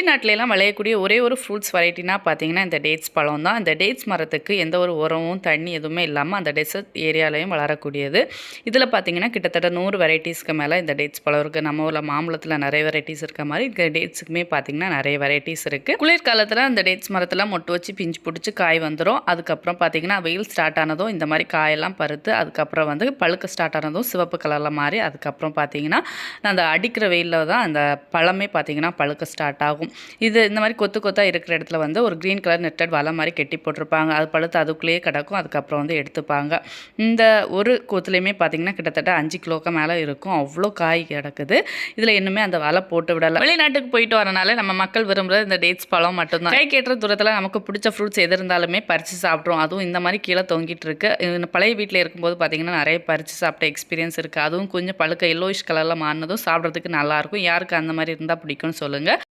வெளிநாட்டிலலாம் விளையக்கூடிய ஒரே ஒரு ஃப்ரூட்ஸ் வெரைட்டினா பார்த்தீங்கன்னா இந்த டேட்ஸ் பழம் தான். இந்த டேட்ஸ் மரத்துக்கு எந்த ஒரு உரமும் தண்ணி எதுவுமே இல்லாமல் அந்த டெசர்ட் ஏரியாலையும் வளரக்கூடியது. இதில் பார்த்தீங்கன்னா கிட்டத்தட்ட நூறு வெரைட்டிஸ்க்கு மேலே இந்த டேட்ஸ் பழம் இருக்குது நம்ம ஊரில் மாம்பழத்தில் நிறைய வெரைட்டிஸ் இருக்க மாதிரி இந்த டேட்ஸுக்குமே பார்த்தீங்கன்னா நிறைய வெரைட்டிஸ் இருக்குது குளிர்காலத்தில் அந்த டேட்ஸ் மரத்தில் மொட்டு வச்சு பிஞ்சு பிடிச்சி காய் வந்துடும் அதுக்கப்புறம் பார்த்தீங்கன்னா வெயில் ஸ்டார்ட் ஆனதும் இந்த மாதிரி காயெல்லாம் பருத்து அதுக்கப்புறம் வந்து பழுக்க ஸ்டார்ட் ஆனதும் சிவப்பு கலரில் மாறி அதுக்கப்புறம் பார்த்தீங்கன்னா அந்த அடிக்கிற வெயிலில் தான் அந்த பழமே பார்த்தீங்கன்னா பழுக்க ஸ்டார்ட் ஆகும். இது இந்த மாதிரி கொத்து கொத்தாக இருக்கிற இடத்துல வந்து ஒரு க்ரீன் கலர் நெட்டட் வலை மாதிரி கெட்டி போட்டிருப்பாங்க. அது பழுத்து அதுக்குள்ளேயே கிடக்கும். அதுக்கப்புறம் வந்து எடுத்துப்பாங்க. இந்த ஒரு கொத்துலேயுமே பார்த்தீங்கன்னா கிட்டத்தட்ட அஞ்சு கிலோக்கு மேலே இருக்கும். அவ்வளோ காய் கிடக்குது. இதில் இன்னுமே அந்த வலை போட்டு விடலை. வெளிநாட்டுக்கு போயிட்டு வரனால நம்ம மக்கள் விரும்புகிறது இந்த டேட்ஸ் பழம் மட்டும்தான். கை கேட்டுற தூரத்தில் நமக்கு பிடிச்ச ஃப்ரூட்ஸ் எது இருந்தாலுமே பறித்து சாப்பிட்றோம் அதுவும் இந்த மாதிரி கீழே தொங்கிட்டு இருக்கு. பழைய வீட்டில் இருக்கும்போது பார்த்தீங்கன்னா நிறைய பறித்து சாப்பிட்ட எக்ஸ்பீரியன்ஸ் இருக்குது அதுவும் கொஞ்சம் பழுக்க எல்லோயிஷ் கலரில் மாறினதும் சாப்பிட்றதுக்கு நல்லாயிருக்கும் யாருக்கு அந்த மாதிரி இருந்தால் பிடிக்கும்னு சொல்லுங்கள்